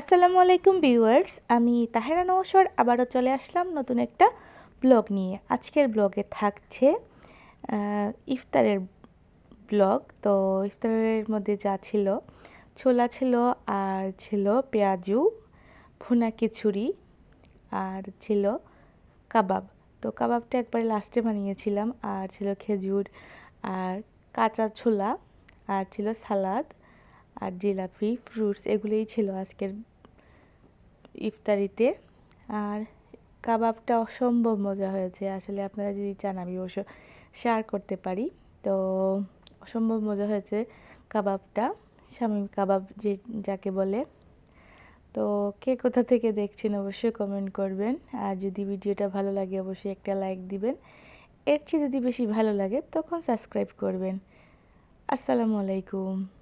আসসালামু আলাইকুম ভিউয়ার্স, আমি তাহেরা নওশর, আবারও চলে আসলাম নতুন একটা ব্লগ নিয়ে। আজকের ব্লগে থাকছে ইফতারের ব্লগ। তো ইফতারের মধ্যে যা ছিল, ছোলা ছিল, আর ছিল পেঁয়াজু, ভুনা খিচুড়ি, আর ছিল কাবাব। তো কাবাবটা একবারে লাস্টে বানিয়েছিলাম, আর ছিল খেজুর, আর কাঁচা ছোলা, আর ছিল সালাদ আর জিলাপি, ফ্রুটস, এগুলোই ছিল আজকের ইফতারিতে। আর কাবাবটা অসম্ভব মজা হয়েছে। আসলে আপনারা যদি চান, আমি অবশ্য শেয়ার করতে পারি। তো অসম্ভব মজা হয়েছে কাবাবটা। স্বামী কাবাব যে, যাকে বলে। তো কে কোথা থেকে দেখছেন, অবশ্যই কমেন্ট করবেন। আর যদি ভিডিওটা ভালো লাগে, অবশ্যই একটা লাইক দিবেন। এর চেয়ে যদি বেশি ভালো লাগে, তখন সাবস্ক্রাইব করবেন। আসসালামু আলাইকুম।